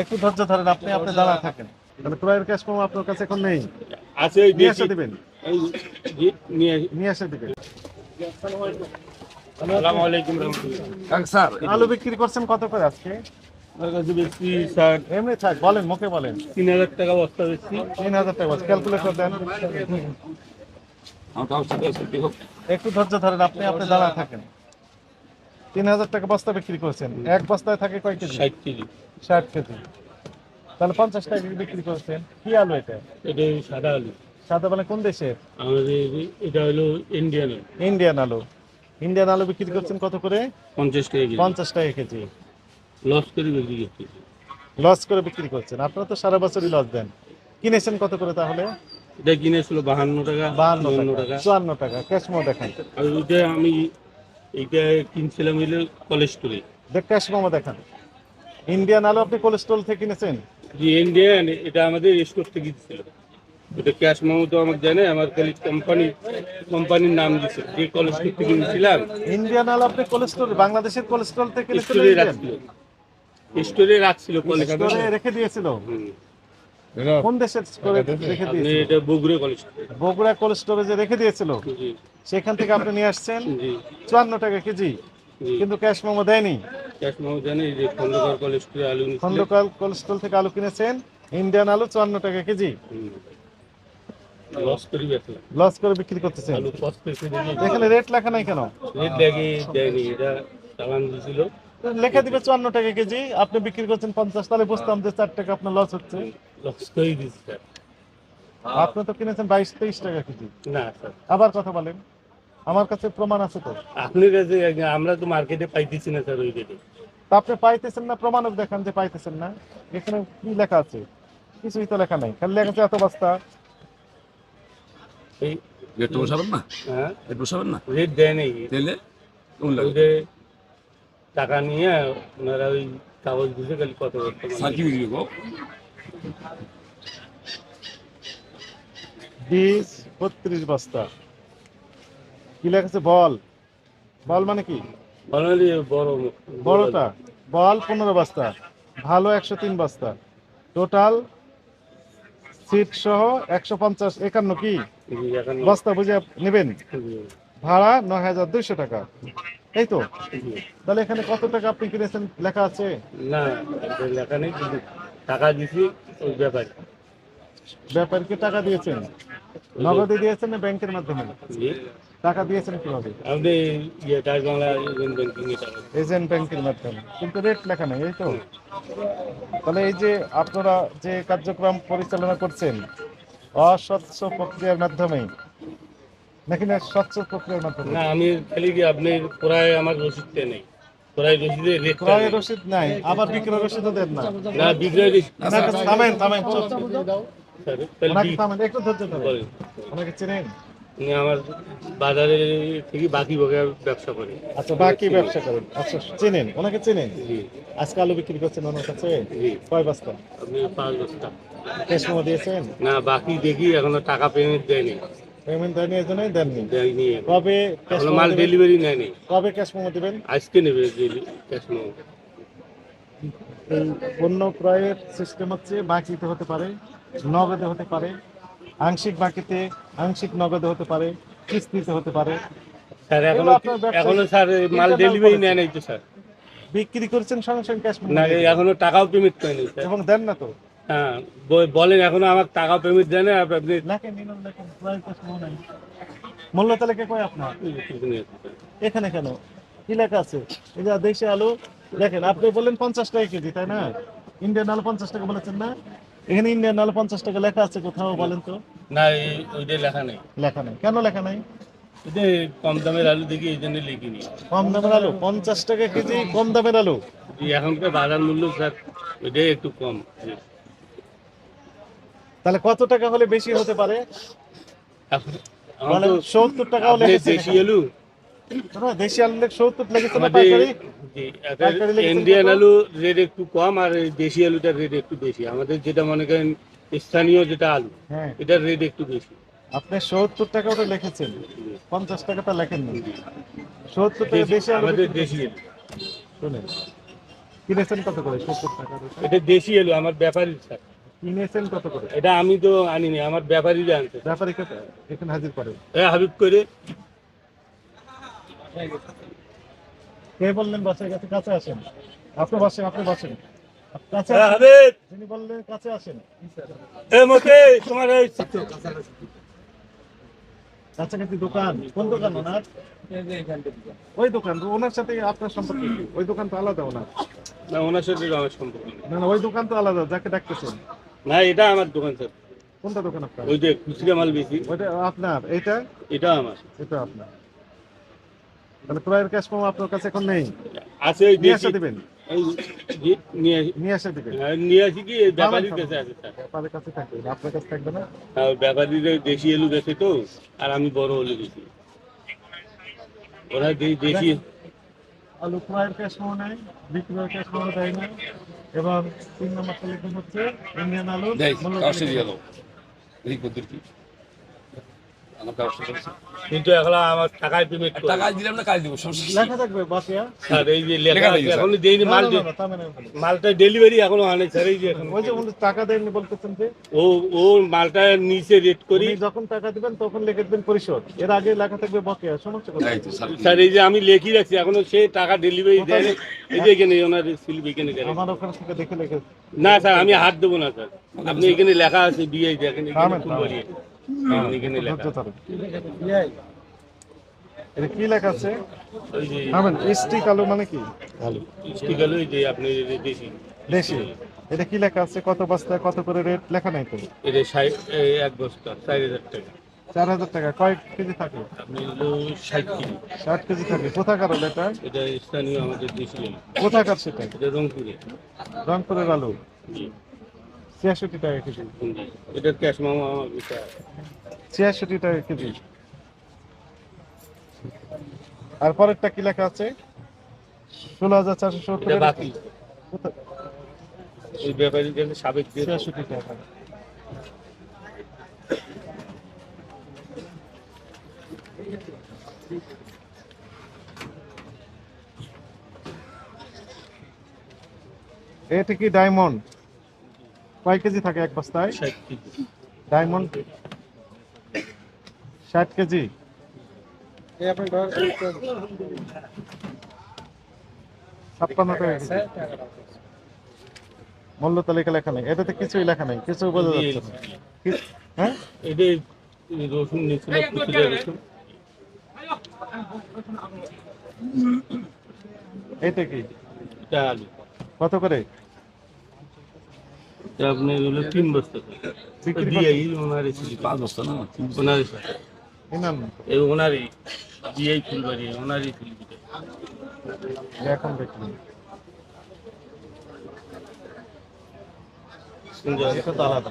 একটু ধৈর্য ধরেন আপনি আপনি দাঁড়া থাকেন। মানে ক্রয়ের ক্যাশ মেমো আপনার কাছে এখন নেই। আছে ওই নিয়ে এসে দিবেন। এই জি, নিয়ে নিয়ে এসে দিবেন। আসসালামু আলাইকুম রহমতুল্লাহ। স্যার। আলু বিক্রি করছেন কত করে আজকে? আমার কাছে বেশি স্যার এমনি থাক বলেন মুখে বলেন। তিন হাজার টাকা বস্তা বেশি। তিন হাজার টাকা ক্যালকুলেটর দেন। একটু ধৈর্য ধরেন আপনি আপনি দাঁড়া থাকেন। তিন হাজার টাকা বস্তা বিক্রি করছেন। এক বস্তায় থাকে কয় কেজি? ষাট কেজি। ষাট কেজি। তাহলে পঞ্চাশ টাকা বিক্রি করছেন। কি আলু এটা? এটা সাদা আলু। সাদা মানে কোন দেশের? আমাদের এটা হলো ইন্ডিয়ান ইন্ডিয়ান আলু। ইন্ডিয়ান আলু বিক্রি করছেন কত করে? পঞ্চাশ টাকা কেজি। পঞ্চাশ টাকা কেজি। লস করে বিক্রি করতেছি লস করে বিক্রি করছেন। আপনারা তো সারা বছরই লস দেন। কিনেছেন কত করে তাহলে? এটা কিনেছিল বাহান্ন টাকা বাহান্ন টাকা। চুয়ান্ন টাকা। ক্যাশমো দেখান। আর ওইটা আমি এইটা কিনছিলাম হইল কোলেস্টোরে দেখ ক্যাশমো দেখান। ইন্ডিয়ান আলু আপনি কোলেস্ট্রল থেকে কিনেছেন। যে ইন্ডিয়ান এটা আমাদের স্টোর থেকে দিচ্ছিল ওটা ক্যাশ মামু তো আমাকে জানে আমার খালি কোম্পানি কোম্পানির নাম দিছে। যে কোলেস্টোর থেকে নিয়েছিলাম ইন্ডিয়ান আলু আপনি কোলেস্ট্রল বাংলাদেশের কোলেস্ট্রল থেকে কিনেছেন স্টোরে? রাখছিল। স্টোরে রাখছিল রেখে দিয়েছিল। কোন দেশের রেখে দিয়েছিল? এটা বগুড়ে কোলেস্টোর বগুড়া কোল্ড স্টোরেজে রেখে দিয়েছিল? সেখান থেকে আপনি নিয়ে আসছেন? চুয়ান্ন টাকা কেজি? কিন্তু ক্যাশ মোমো দেয়নি? ক্যাশ মামু যে খন্দকার আলু স্টোর থেকে আলু কিনেছেন? ইন্ডিয়ান আলু চুয়ান্ন টাকা কেজি। লস করি লস করে বিক্রি করতেছেন? আলু এখানে রেট লেখা নাই কেন? রেট দেখি দেয়নি। এটা চালান দিছিল। লেখা দিবে চুয়ান্ন টাকা কেজি। আপনি বিক্রি করছেন পঞ্চাশ তাহলে বুঝতাম যে চার টাকা আপনার লস হচ্ছে। লস করে দিচ্ছে স্যার আপনি তো কিনেছেন বাইশ তেইশ টাকা কেজি। না স্যার। আবার কথা বলেন। আমার কাছে প্রমাণ আছে তো। আপনার কাছে আমরা তো মার্কেটে পাইতেছি না স্যার ওই রেটে তা আপনি পাইতেছেন না প্রমাণক দেখান যে পাইতেছেন না। এখানে কি লেখা আছে? কিছুই তো লেখা নাই। খালি লেখা আছে এত বস্তা। এই রেটটা বসাবেন না? হ্যাঁ? রেট বসাবেন না? রেট দেয় নাই। লাগে? টাকা নিয়ে ওনারা ওই কাগজ দিছে খালি কত করতে স্যার কি বিক্রি গো বিশ বত্রিশ বস্তা। কি লেখা বল। বল মানে কি? বড়টা। বল পনেরো বস্তা। ভালো একশো তিন বস্তা। টোটাল সিট সহ একশো পঞ্চাশ। একান্ন কি? বস্তা বুঝে নেবেন? ভাড়া নয় হাজার দুইশো টাকা। এই তো? তাহলে এখানে কত টাকা আপনি কিনেছেন? লেখা আছে? না লেখা নেই টাকা দিছি ওই ব্যাপারে। ব্যাপারীকে টাকা দিয়েছেন? নগদে দিয়েছেন না ব্যাংকের মাধ্যমে? টাকা দিয়েছেন কীভাবে? আপনি ইয়ে টাকা বাংলা ইউনিয়ন ব্যাংকিং এজেন্ট ব্যাংকের মাধ্যমে। কিন্তু রেট লেখা নেই এই তো। তাহলে এই যে আপনারা যে কার্যক্রম পরিচালনা করছেন অস্বচ্ছ প্রক্রিয়ার মাধ্যমে নাকি না স্বচ্ছ প্রক্রিয়ার মাধ্যমে? না আমি খালি কি আপনি প্রায় আমার রসিদটা নেই। প্রায় রসিদে রেট ক্রয় রসিদ নাই আবার বিক্রয় রসিদও দেন না। না বিক্রয় রসিদ থামেন থামেন চুপ। স্যার, তাহলে ওনাকে বি- থামেন একটু ধৈর্য ধরেন। ওনাকে চেনেন। আমার বাজারে থেকে বাকি ব্যবসা করে। আচ্ছা বাকি ব্যবসা করেন। আচ্ছা চেনেন ওনাকে চেনেন? জি। আজকে আলু বিক্রি করছেন ওনার কাছে? জি। কয় বস্তা? আপনি পাঁচ বস্তা। দিয়েছেন? না বাকি দেখি এখনও টাকা পেমেন্ট দেয়নি। পেমেন্ট দেয়নি এই জন্যই দেননি। দেয়নি কবে মাল? ডেলিভারি নেয়নি। কবে ক্যাশ মেমো দিবেন? আজকে নেবে ক্যাশ মেমো এই পণ্য ক্রয়ের সিস্টেম হচ্ছে বাকিতে হতে পারে নগদে হতে পারে আংশিক বাকিতে আংশিক নগদে হতে পারে কিস্তিতে হতে পারে। স্যার এখনও এখনও স্যার মাল ডেলিভারি নেয় নাই তো স্যার। বিক্রি করছেন সঙ্গে সঙ্গে ক্যাশ না এখনও টাকাও পেমেন্ট করেনি এবং দেন না তো। হ্যাঁ বলেন এখনও আমার টাকা পেমেন্ট দেয় না আর আপনি মূল্য তালিকা কয় আপনার? এখানে কেন? কি লেখা আছে? এই যে দেশি আলু দেখেন আপনি বললেন পঞ্চাশ টাকা কেজি তাই না? ইন্ডিয়ান আলু পঞ্চাশ টাকা বলেছেন না? এখানে ইন্ডিয়ান আলু পঞ্চাশ টাকা লেখা আছে কোথাও বলেন তো। না ওইটা লেখা নেই। লেখা নেই। কেন লেখা নাই? কম দামের আলু দেখি এই জন্য লিখিনি। কম দামের আলু পঞ্চাশ টাকা কেজি কম দামের আলু। এখনকার বাজার মূল্য স্যার ওইটাই একটু কম। তাহলে কত টাকা হলে বেশি হতে পারে? মানে সত্তর আপনি লেগেছে দেশি আলু? দেশি আলু সত্তর লেগেছে না ইন্ডিয়ান? আলু রেট একটু কম আর দেশি আলুটার রেট একটু বেশি। আমাদের যেটা মনে করেন স্থানীয় যেটা আলু হ্যাঁ। এটার রেট একটু বেশি। আপনি সত্তর টাকা ওটা লিখেছেন। পঞ্চাশ টাকাটা লেখেন না। সত্তর টাকা দেশি- দেশি আমাদের দেশি আলু। শুনেন। কিনেছেন কত করে? সত্তর টাকা এটা দেশি এলো আমার ব্যাপারী স্যার। কিনেছেন কত করে? এটা আমি তো আনিনি আমার ব্যাপারীরা আনছে। ব্যাপারীকে এখানে হাজির করে। এ হাবিব করে কে বললেন বাসায় কাছে কাছে আসেন। আপনি বসেন আপনি বসেন। কাছে হাবিব! যিনি বললেন কাছে আসেন। এ মতে তোমার এই কাছাকাছি দোকান। কোন দোকান ওনার? ওই দোকান। ওনার সাথে আপনার সম্পর্ক ওই দোকান তো আলাদা ওনার। না ওনার সাথে আমার সম্পর্ক না না ওই দোকান তো আলাদা যাকে ডাকতেছেন। না এটা আমার দোকান স্যার। কোনটা দোকান আপনার? ওই যে খুচরা মাল বেশি। ওইটা আপনার এটা? এটা আমার। এটা আপনার। তাহলে ক্রয়ের ক্যাশ পাবো আপনার কাছে এখন নেই? আছে ওই নিয়ে এসে দিবেন? নিয়ে এসে দিবেন? হ্যাঁ, নিয়ে আসি কি? ব্যাপারীর কাছে আছে স্যার। ব্যাপারের কাছে থাকবে আপনার কাছে থাকবে না? ব্যাপারীর দেশি এলু গেছে তো আর আমি বড় হলে বেশি ওরা দেশি আলু ক্রয়ের ক্যাশ নেয় নাই বিক্রয়ের ক্যাশ পাবো দেয় না। এবং তিন নম্বর তালিকা হচ্ছে ইন্ডিয়ান আলু দেখ মূল্য কাগজটা তালিকা। দিয়ে দাও এদিক ওদিক কি আমার কাগজটা দিয়েছে। কিন্তু এখন আমার টাকায় পেমেন্ট টাকা দিলাম না কাজ দিব সমস্যা লেখা থাকবে বাকিয়া স্যার এই যে লেখা। এখনও দেইনি মাল। মালটা ডেলিভারি এখনও আনে স্যার এই যে এখন। ওই যে উনি টাকা দেননি বলতেছেন যে? ও ও মালটা নিচে রেট করি। যখন টাকা দিবেন তখন লিখে দিবেন পরিশোধ। এর আগে লেখা থাকবে বকেয়া সমস্যা কোথায়? স্যার। স্যার এই যে আমি লেখি রাখছি এখনও সে টাকা ডেলিভারি দেয় এই যে এখানে ওনার স্লিপ এখানে দেয়। আমার ওখান থেকে দেখে লিখে না স্যার আমি হাত দেবো না স্যার। আপনি এখানে লেখা আছে বিয়ে দেখেন এখানে এটা কি লেখা আছে? মানে কি? ভালো ঠিক হলো এই যে আপনি দেশি। দেশি। এটা কি লেখা আছে? কত বস্তা কত করে রেট? লেখা নাই তো? এটা এক বস্তা চার হাজার টাকা। চার হাজার টাকা। কয় কেজি থাকে? আপনি ষাট কেজি। ষাট কেজি থাকে। কোথাকার হলো এটা? এটা স্থানীয় আমাদের দেশি কোথাকার সেটা? এটা রংপুরে। রংপুরের আলু। ছিয়াষট্টি টাকা কেজি। জি। এটার ক্যাশ মামা ছিয়াষট্টি টাকা কেজি। আর পরেরটা কি লেখা আছে? ষোলো হাজার চারশো সত্তর বাকি। ওই ব্যাপারী গেলে সাবেক। ছিয়াষট্টি টাকা। এটা কি ডায়মন্ড? কয় কেজি থাকে এক বস্তায়? ডায়মন্ড? ষাট কেজি। ছাপ্পান্ন টাকা মূল্য তালিকা লেখা নেই। এটাতে কিছুই লেখা নেই। কিছু বোঝা যাচ্ছে না। হ্যাঁ? এটা রসুন নিয়েছিল খুচরা কি? কত করে? এটা আপনি হলো তিন বস্তা বিক্রি দিয়ে এই ওনারই ছিল পাঁচ বস্তা না তিন বস্তা। ওনারই ইনাম এই ওনারই দিয়েই ফুলবাড়ি ওনারই ফুলবাড়ি এখন দেখলাম এটা তো আলাদা